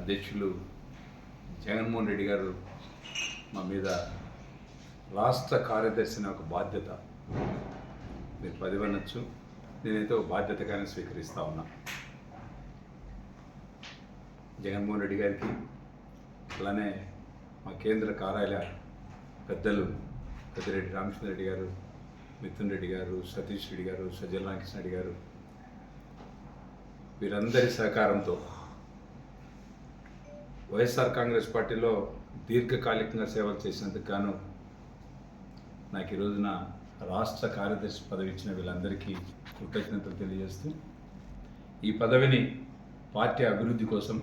అధ్యక్షులు జగన్మోహన్ రెడ్డి గారు మా మీద రాష్ట్ర కార్యదర్శిని ఒక బాధ్యత మీరు పదివనొచ్చు. నేనైతే ఒక బాధ్యతగానే స్వీకరిస్తూ ఉన్నా. జగన్మోహన్ రెడ్డి గారికి అలానే మా కేంద్ర కార్యాలయ పెద్దలు పెద్దిరెడ్డి రామచంద్ర రెడ్డి గారు మిథున్ రెడ్డి గారు సతీష్ రెడ్డి గారు సజ్జల రామకృష్ణ రెడ్డి గారు వీరందరి సహకారంతో వైఎస్ఆర్ కాంగ్రెస్ పార్టీలో దీర్ఘకాలికంగా సేవలు చేసినందుకు గాను నాకు ఈరోజున రాష్ట్ర కార్యదర్శి పదవి ఇచ్చిన వీళ్ళందరికీ కృతజ్ఞతలు తెలియజేస్తూ ఈ పదవిని పార్టీ అభివృద్ధి కోసం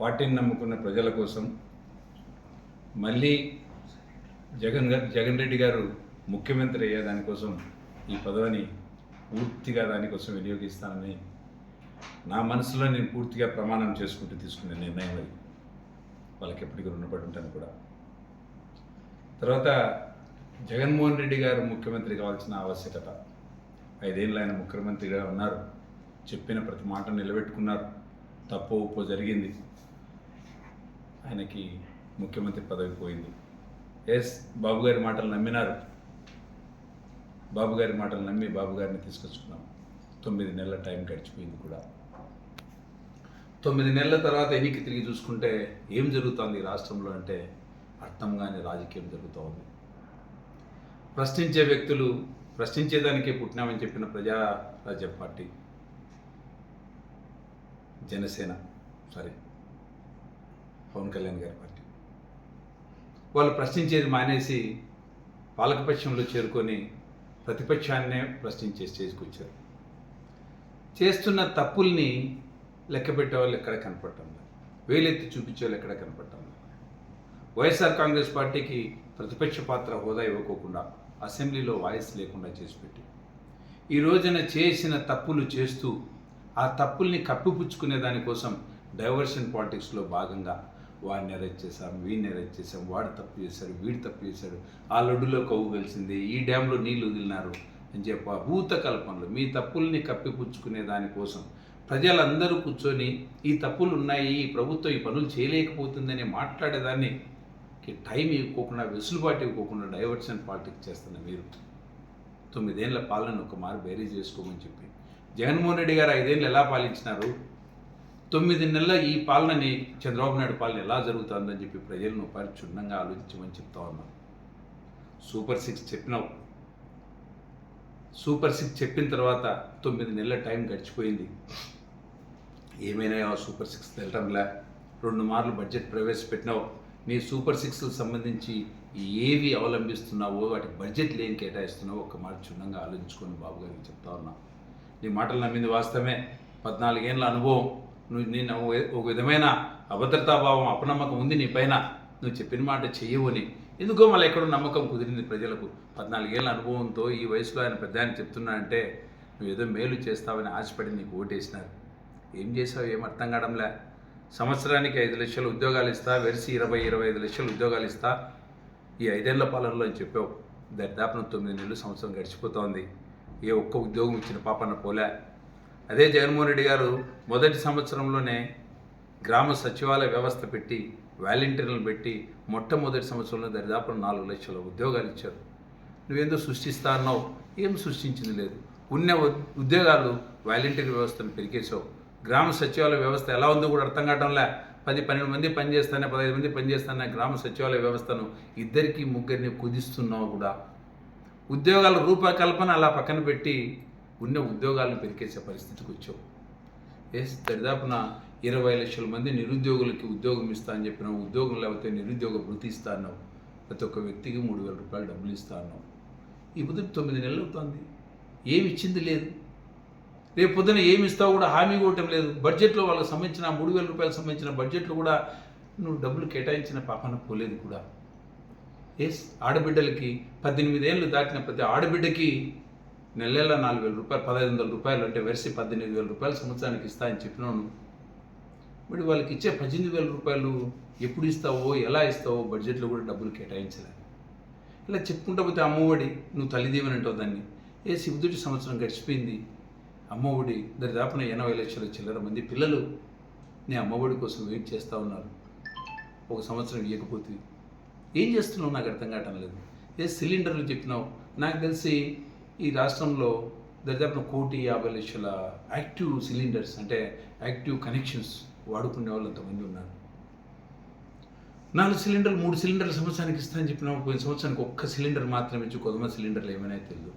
పార్టీని నమ్ముకున్న ప్రజల కోసం మళ్ళీ జగన్ జగన్ రెడ్డి గారు ముఖ్యమంత్రి అయ్యే దానికోసం ఈ పదవిని పూర్తిగా దానికోసం వినియోగిస్తానని నా మనసులో నేను పూర్తిగా ప్రమాణం చేసుకుంటూ తీసుకునే నిర్ణయం అది. వాళ్ళకి ఎప్పటికీ రుణపడి ఉంటాను కూడా. తర్వాత జగన్మోహన్ రెడ్డి గారు ముఖ్యమంత్రి కావాల్సిన ఆవశ్యకత. ఐదేళ్ళు ఆయన ముఖ్యమంత్రిగా ఉన్నారు. చెప్పిన ప్రతి మాట నిలబెట్టుకున్నారు. తప్పు ఉప్పు జరిగింది. ఆయనకి ముఖ్యమంత్రి పదవి పోయింది. ఎస్ బాబు గారి మాటలు నమ్మినారు. బాబు గారి మాటలు నమ్మి బాబు గారిని తీసుకొచ్చుకున్నాం. తొమ్మిది నెలల టైం గడిచిపోయింది కూడా. తొమ్మిది నెలల తర్వాత ఎన్నిక తిరిగి చూసుకుంటే ఏం జరుగుతోంది రాష్ట్రంలో అంటే అర్థం కాని రాజకీయం జరుగుతూ ఉంది ప్రశ్నించే వ్యక్తులు ప్రశ్నించేదానికే పుట్టినామని చెప్పిన ప్రజారాజ్య పార్టీ జనసేన సారీ పవన్ కళ్యాణ్ గారి పార్టీ. వాళ్ళు ప్రశ్నించేది మానేసి పాలకపక్షంలో చేరుకొని ప్రతిపక్షాన్నే ప్రశ్నించే స్టేజ్కి వచ్చారు. చేస్తున్న తప్పుల్ని లెక్క వాళ్ళు ఎక్కడ కనపడటం లేదు. వేలెత్తి చూపించే వాళ్ళు ఎక్కడ కనపడటం లేదు. వైఎస్ఆర్ కాంగ్రెస్ పార్టీకి ప్రతిపక్ష పాత్ర హోదా ఇవ్వకోకుండా అసెంబ్లీలో వాయిస్ లేకుండా చేసి పెట్టి. ఈ రోజున చేసిన తప్పులు చేస్తూ ఆ తప్పుల్ని కప్పిపుచ్చుకునే దానికోసం డైవర్షన్ పాలిటిక్స్లో భాగంగా వాడిని అరెస్ట్ చేశాం వీడిని అరెస్ట్ చేశాం వాడు తప్పు చేశాడు వీడు తప్పు చేశాడు. ఆ లడ్డులో కవ్వు కలిసింది ఈ డ్యాంలో నీళ్ళు వదిలినారు అని చెప్పి. ఆ భూత కల్పనలు మీ తప్పుల్ని కప్పిపుచ్చుకునే దానికోసం ప్రజలందరూ కూర్చొని ఈ తప్పులు ఉన్నాయి ఈ ప్రభుత్వం ఈ పనులు చేయలేకపోతుందని మాట్లాడేదాన్ని. టైం ఇవ్వకుండా వెసులుబాటు ఇవ్వకుండా డైవర్షన్ పాలిటిక్స్ చేస్తున్న మీరు. తొమ్మిదేళ్ళ పాలన ఒక మారు బేరీ చేసుకోమని చెప్పి. జగన్మోహన్ రెడ్డి గారు ఐదేళ్ళు ఎలా పాలించినారు? తొమ్మిది నెలల ఈ పాలనని చంద్రబాబు నాయుడు పాలన ఎలా జరుగుతుందని చెప్పి ప్రజలను పరిక్షుణ్ణంగా ఆలోచించమని చెప్తా ఉన్నాను సూపర్ సిక్స్ చెప్పినావు. సూపర్ సిక్స్ చెప్పిన తర్వాత తొమ్మిది నెలల టైం గడిచిపోయింది. ఏమైనా ఆ సూపర్ సిక్స్ తెలటంలే రెండు మార్లు బడ్జెట్ ప్రవేశపెట్టినావు. నీ సూపర్ సిక్స్కి సంబంధించి ఏవి అవలంబిస్తున్నావో వాటి బడ్జెట్లు ఏం కేటాయిస్తున్నావో ఒక మాట క్షుణ్ణంగా ఆలోచించుకొని బాబు గారికి చెప్తా ఉన్నా. నీ మాటలు నమ్మింది వాస్తవమే. పద్నాలుగేళ్ళ అనుభవం. నువ్వు నేను ఒక విధమైన అభద్రతాభావం అపనమ్మకం ఉంది నీ పైన. నువ్వు చెప్పిన మాట చెయ్యవని. ఎందుకో మళ్ళీ ఎక్కడో నమ్మకం కుదిరింది ప్రజలకు. పద్నాలుగేళ్ళ అనుభవంతో ఈ వయసులో ఆయన పెద్ద ఆయన చెప్తున్నా అంటే నువ్వు ఏదో మేలు చేస్తావని ఆశపడి నీకు ఓటేసినారు. ఏం చేసావు? ఏం అర్థం కావడంలే. సంవత్సరానికి ఐదు లక్షల ఉద్యోగాలు ఇస్తా వెరిసి ఇరవై ఇరవై ఐదు లక్షల ఉద్యోగాలు ఇస్తా. ఈ ఐదేళ్ళ పాలనలో అని చెప్పావు దరిదాపున తొమ్మిది నెలలు సంవత్సరం గడిచిపోతోంది. ఏ ఒక్క ఉద్యోగం ఇచ్చిన పాపన పోలే. అదే జగన్మోహన్ రెడ్డి గారు మొదటి సంవత్సరంలోనే గ్రామ సచివాలయ వ్యవస్థ పెట్టి వాలంటీర్లను పెట్టి మొట్టమొదటి సంవత్సరంలో దరిదాపు నాలుగు లక్షల ఉద్యోగాలు ఇచ్చారు. నువ్వేందో సృష్టిస్తా అన్నావు? ఏం సృష్టించింది లేదు. ఉన్న ఉద్యోగాలు వాలంటీర్ వ్యవస్థను పెరిగేసావు గ్రామ సచివాలయ వ్యవస్థ ఎలా ఉందో కూడా అర్థం కావడంలే పది పన్నెండు మంది పనిచేస్తానే పదహైదు మంది పనిచేస్తానే గ్రామ సచివాలయ వ్యవస్థను ఇద్దరికి ముగ్గురిని కుదిస్తున్నావు కూడా. ఉద్యోగాల రూపకల్పన అలా పక్కన పెట్టి ఉన్న ఉద్యోగాలను పెరికేసే పరిస్థితికి వచ్చావు. ఎస్ దరిదాపున ఇరవై లక్షల మంది నిరుద్యోగులకి ఉద్యోగం ఇస్తా అని చెప్పిన ఉద్యోగం లేకపోతే నిరుద్యోగ వృత్తి ఇస్తా అన్నావు. ప్రతి ఒక్క వ్యక్తికి మూడు వేల రూపాయలు డబ్బులు ఇస్తా అన్నావు. ఈ పొద్దున తొమ్మిది నెలలు అవుతుంది. ఏమి ఇచ్చింది లేదు. రేపు పొద్దున ఏమి ఇస్తావు కూడా హామీ ఇవ్వటం లేదు. బడ్జెట్లో వాళ్ళకి సంబంధించిన మూడు వేల రూపాయలకు సంబంధించిన బడ్జెట్లో కూడా నువ్వు డబ్బులు కేటాయించిన పాపన పోలేదు కూడా. ఎస్ ఆడబిడ్డలకి పద్దెనిమిది ఏళ్ళు దాటిన ప్రతి ఆడబిడ్డకి నెల నెల నాలుగు వేల రూపాయలు పదహైదు వందల రూపాయలు అంటే వరిసి పద్దెనిమిది వేల రూపాయలు సంవత్సరానికి ఇస్తా అని చెప్పినాను మరి వాళ్ళకి ఇచ్చే పద్దెనిమిది వేల రూపాయలు ఎప్పుడు ఇస్తావో ఎలా ఇస్తావో బడ్జెట్లో కూడా డబ్బులు కేటాయించలేదు ఇలా చెప్పుకుంటా పోతే అమ్మఒడి నువ్వు తల్లిదేవి అంటావు దాన్ని. ఏ శివుదుటి సంవత్సరం గడిచిపోయింది. అమ్మఒడి దరిదాపున ఎనభై లక్షల చిల్లర మంది పిల్లలు నీ అమ్మఒడి కోసం వెయిట్ చేస్తూ ఉన్నారు. ఒక సంవత్సరం ఇవ్వకపోతే ఏం చేస్తున్నావు? నాకు అర్థం కావటం లేదు. ఏ సిలిండర్లు చెప్పినావు నాకు తెలిసి ఈ రాష్ట్రంలో దరిదాపున కోటి యాభై లక్షల యాక్టివ్ సిలిండర్స్ అంటే యాక్టివ్ కనెక్షన్స్ వాడుకునే వాళ్ళు అంతమంది ఉన్నారు. నాలుగు సిలిండర్లు మూడు సిలిండర్లు సంవత్సరానికి ఇస్తానని చెప్పినావు పోయిన సంవత్సరానికి ఒక్క సిలిండర్ మాత్రమే ఇచ్చి కొద్దిమంది సిలిండర్లు ఏమైనా తెలియదు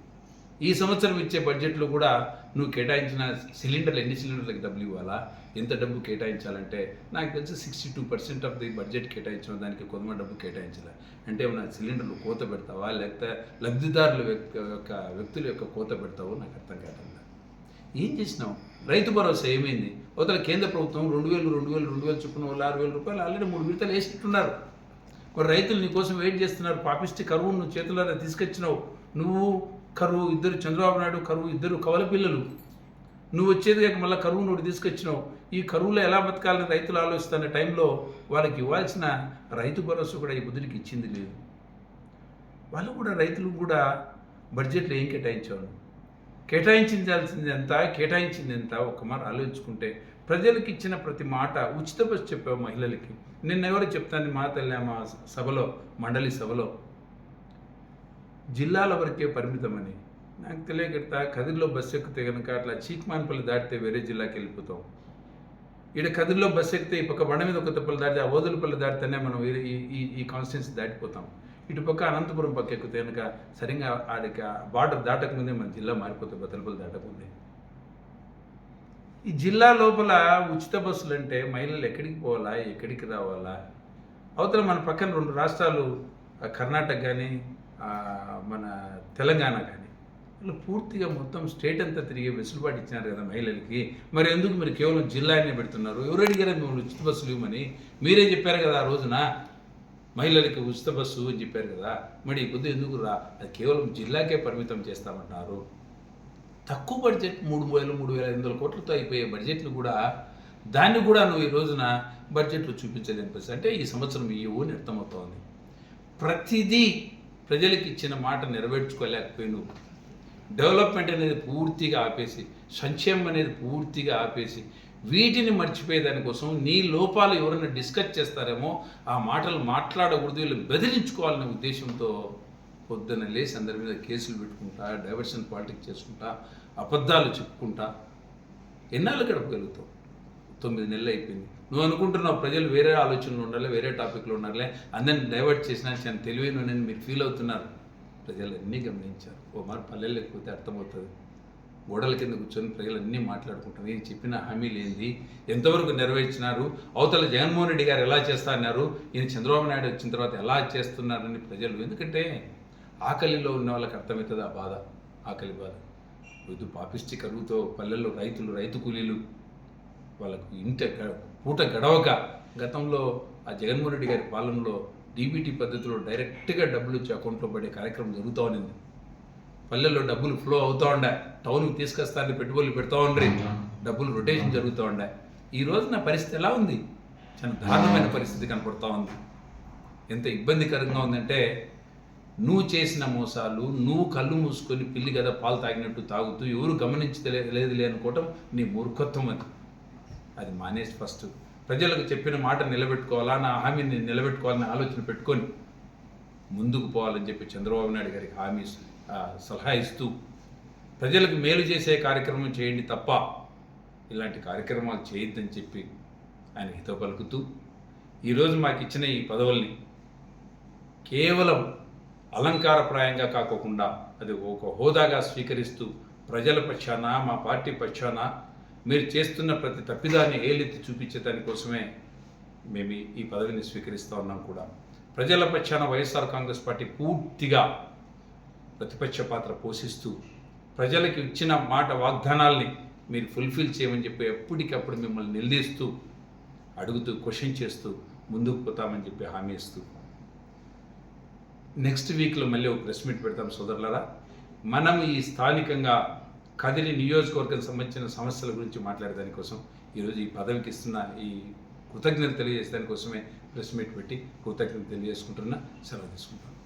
ఈ సంవత్సరం ఇచ్చే బడ్జెట్లో కూడా నువ్వు కేటాయించిన సిలిండర్లు ఎన్ని సిలిండర్లకు డబ్బులు ఇవ్వాలా? ఎంత డబ్బు కేటాయించాలంటే నాకు తెలిసి sixty two percent of the budget కేటాయించిన దానికి కొంత డబ్బు కేటాయించాలి. అంటే ఏమైనా సిలిండర్లు కోత పెడతావా? లేకపోతే లబ్ధిదారుల వ్యక్తి యొక్క వ్యక్తుల యొక్క కోత పెడతావో నాకు అర్థం కాదు ఏం చేసినావు? రైతు భరోసా ఏమైంది? అవతల కేంద్ర ప్రభుత్వం రెండు వేలు రెండు వేలు రెండు వేలు చొప్పున వాళ్ళు ఆరు వేల రూపాయలు ఆల్రెడీ మూడు విడతలు వేసినట్టున్నారు. మరి రైతులు నీ కోసం వెయిట్ చేస్తున్నారు. పాపిష్టి కరువు నువ్వు చేతులారా తీసుకొచ్చినావు. నువ్వు కరువు ఇద్దరు చంద్రబాబు నాయుడు కరువు ఇద్దరు కవల పిల్లలు. నువ్వు వచ్చేది కాక మళ్ళీ కరువు నువ్వు తీసుకొచ్చినావు. ఈ కరువులో ఎలా బతకాలని రైతులు ఆలోచిస్తున్న టైంలో వాళ్ళకి ఇవ్వాల్సిన రైతు భరోసా కూడా ఈ బుద్ధుడికి ఇచ్చింది లేదు. వాళ్ళు కూడా రైతులు కూడా బడ్జెట్లో ఏం కేటాయించేవాళ్ళు? కేటాయించాల్సింది ఎంత కేటాయించింది ఎంత ఒక మాట ఆలోచించుకుంటే ప్రజలకు ఇచ్చిన ప్రతి మాట ఉచిత బస్సు చెప్పావు మహిళలకి. నిన్న ఎవరు చెప్తాను మా తల్లి మా సభలో మండలి సభలో? జిల్లాల వరకే పరిమితమని. నాకు తెలియకట కదిరిలో బస్సు ఎక్కితే కనుక అట్లా చీక్మాన్పల్లి దాటితే వేరే జిల్లాకి వెళ్ళిపోతాం. ఇక్కడ కదిరిలో బస్సు ఎక్కితే ఈ పక్క బండ మీద ఒక తప్పలు దాటితే ఆ ఓదులపల్లి దాటితేనే మనం వేరే ఈ ఈ ఈ కాన్స్టిట్యున్సీ దాటిపోతాం. ఇటు పక్క అనంతపురం పక్క ఎక్కితే కనుక సరిగ్గా ఆడికి బార్డర్ దాటకముందే మన జిల్లా మారిపోతుంది బతలపల్లి దాటకముందే. ఈ జిల్లా లోపల ఉచిత బస్సులు అంటే మహిళలు ఎక్కడికి పోవాలా ఎక్కడికి రావాలా? అవతల మన పక్కన రెండు రాష్ట్రాలు కర్ణాటక కానీ మన తెలంగాణ కానీ వీళ్ళు పూర్తిగా మొత్తం స్టేట్ అంతా తిరిగి వెసులుబాటు ఇచ్చినారు కదా మహిళలకి. మరి ఎందుకు మీరు కేవలం జిల్లానే పెడుతున్నారు? ఎవరు అడిగారా మిమ్మల్ని ఉచిత బస్సులు ఇవ్వమని? మీరే చెప్పారు కదా ఆ రోజున. మహిళలకి ఉచిత బస్సు అని చెప్పారు కదా మరి ఈ పొద్దు ఎందుకు రా? అది కేవలం జిల్లాకే పరిమితం చేస్తామంటున్నారు తక్కువ బడ్జెట్ మూడు వేలు మూడు వేల ఐదు వందల కోట్లతో అయిపోయే బడ్జెట్లు కూడా దాన్ని కూడా నువ్వు ఈ రోజున బడ్జెట్లో చూపించలేని పరిస్థితి. అంటే ఈ సంవత్సరం ఇవ్వు అని అర్థమవుతోంది ప్రతిదీ ప్రజలకు ఇచ్చిన మాట నెరవేర్చుకోలేకపోయినావు. డెవలప్మెంట్ అనేది పూర్తిగా ఆపేసి సంక్షేమం అనేది పూర్తిగా ఆపేసి వీటిని మర్చిపోయే దానికోసం నీ లోపాలు ఎవరైనా డిస్కస్ చేస్తారేమో ఆ మాటలు మాట్లాడకూడదు వీళ్ళు బెదిరించుకోవాలనే ఉద్దేశంతో పొద్దున్న లేచి అందరి మీద కేసులు పెట్టుకుంటా డైవర్షన్ పాలిటిక్స్ చేసుకుంటా అబద్ధాలు చెప్పుకుంటా. ఎన్నాళ్ళు గడపగలుగుతావు? తొమ్మిది నెలలు అయిపోయింది. నువ్వు అనుకుంటున్నావు ప్రజలు వేరే ఆలోచనలు ఉండాలి వేరే టాపిక్లో ఉండాలి అందరిని డైవర్ట్ చేసినా చాలా తెలివైన నేను మీరు ఫీల్ అవుతున్నారు. ప్రజలు అన్నీ గమనించారు. ఓ మరి పల్లెలు లేకపోతే అర్థమవుతుంది. గోడల కింద కూర్చొని ప్రజలు అన్నీ నేను చెప్పిన హామీలు ఏంది? ఎంతవరకు నెరవేర్చినారు? అవతల జగన్మోహన్ రెడ్డి గారు ఎలా చేస్తా అన్నారు ఈయన చంద్రబాబు నాయుడు వచ్చిన తర్వాత ఎలా చేస్తున్నారని ప్రజలు ఎందుకంటే ఆకలిలో ఉన్న వాళ్ళకి అర్థమవుతుంది ఆ బాధ ఆకలి బాధ. ఇది పాపిష్టి కరువుతో పల్లెల్లో రైతులు రైతు కూలీలు వాళ్ళకు ఇంట పూట గడవక గతంలో ఆ జగన్మోహన్ రెడ్డి గారి పాలనలో డీబీటీ పద్ధతిలో డైరెక్ట్గా డబ్బులు వచ్చి అకౌంట్లో పడే కార్యక్రమం జరుగుతూ ఉన్నింది. పల్లెల్లో డబ్బులు ఫ్లో అవుతూ ఉండే. టౌన్కి తీసుకొస్తారని పెట్టుబడులు పెడతా ఉండ్రి. డబ్బులు రొటేషన్ జరుగుతూ ఉండే. ఈ రోజు నా పరిస్థితి ఎలా ఉంది? చాలా దారుణమైన పరిస్థితి కనపడుతూ ఉంది. ఎంత ఇబ్బందికరంగా ఉందంటే నువ్వు చేసిన మోసాలు నువ్వు కళ్ళు మూసుకొని పిల్లి కదా పాలు తాగినట్టు తాగుతూ ఎవరు గమనించలే లేదులే అనుకోవటం నీ మూర్ఖత్వం అది. అది మానేసి ఫస్ట్. ప్రజలకు చెప్పిన మాట నిలబెట్టుకోవాలా నా హామీని నిలబెట్టుకోవాలని ఆలోచన పెట్టుకొని ముందుకు పోవాలని చెప్పి చంద్రబాబు నాయుడు గారికి హామీ సలహా ఇస్తూ ప్రజలకు మేలు చేసే కార్యక్రమం చేయండి తప్ప ఇలాంటి కార్యక్రమాలు చేయొద్దని చెప్పి ఆయన హితో పలుకుతూ ఈరోజు మాకు ఇచ్చిన ఈ పదవుల్ని కేవలం అలంకారప్రాయంగా కాకోకుండా అది ఒక హోదాగా స్వీకరిస్తూ ప్రజల పక్షాన మా పార్టీ పక్షాన మీరు చేస్తున్న ప్రతి తప్పిదాన్ని ఏలెత్తి చూపించే దానికోసమే మేము ఈ- ఈ పదవిని స్వీకరిస్తూ ఉన్నాం కూడా. ప్రజల పక్షాన వైఎస్ఆర్ కాంగ్రెస్ పార్టీ పూర్తిగా ప్రతిపక్ష పాత్ర పోషిస్తూ ప్రజలకు ఇచ్చిన మాట వాగ్దానాల్ని మీరు ఫుల్ఫిల్ చేయమని చెప్పి ఎప్పటికప్పుడు మిమ్మల్ని నిలదీస్తూ అడుగుతూ క్వశ్చన్ చేస్తూ ముందుకు పోతామని చెప్పి హామీ ఇస్తూ. నెక్స్ట్ వీక్లో మళ్ళీ ఒక ప్రెస్ మీట్ పెడతాం సోదరులరా. మనం ఈ స్థానికంగా కదిరి నియోజకవర్గం సంబంధించిన సమస్యల గురించి మాట్లాడేదాని కోసం ఈరోజు ఈ పదవికి ఇస్తున్న ఈ కృతజ్ఞత తెలియజేసేదాని కోసమే ప్రెస్ మీట్ పెట్టి కృతజ్ఞత తెలియజేసుకుంటున్నా. సెలవు తీసుకుంటాను